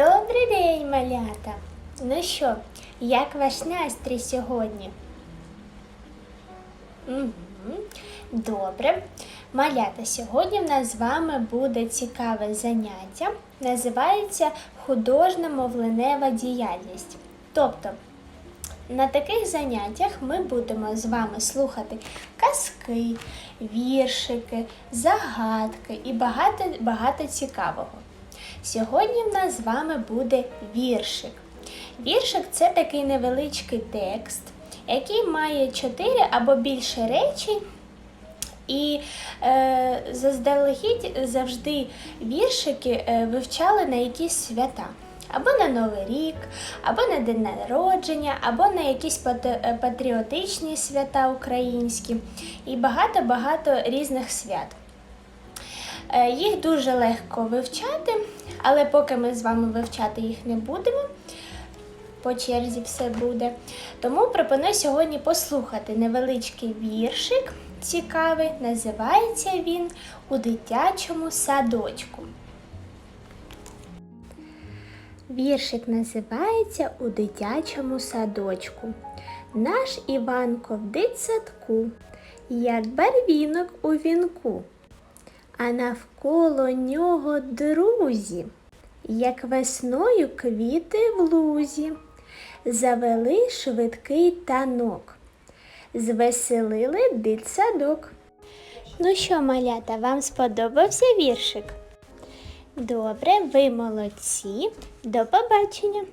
Добрий день, малята! Ну що, як ваш настрій сьогодні? Угу. Добре. Малята, сьогодні в нас з вами буде цікаве заняття. Називається художня мовленева діяльність. Тобто, на таких заняттях ми будемо з вами слухати казки, віршики, загадки і багато, багато цікавого. Сьогодні в нас з вами буде віршик. Віршик це такий невеличкий текст, який має чотири або більше речень. І е, заздалегідь завжди віршики е, вивчали на якісь свята. Або на Новий рік, або на день народження, або на якісь патріотичні свята українські і багато-багато різних свят. Е, Їх дуже легко вивчати, але поки ми з вами вивчати їх не будемо, по черзі все буде. Тому пропоную сьогодні послухати невеличкий віршик цікавий. Називається він У дитячому садочку. Віршик називається У дитячому садочку. Наш Іванко в дитсадку, як барвінок у вінку, а навколо нього друзі, як весною квіти в лузі, завели швидкий танок, звеселили дитсадок. Ну що, малята, вам сподобався віршик? Добре, ви молодці. До побачення!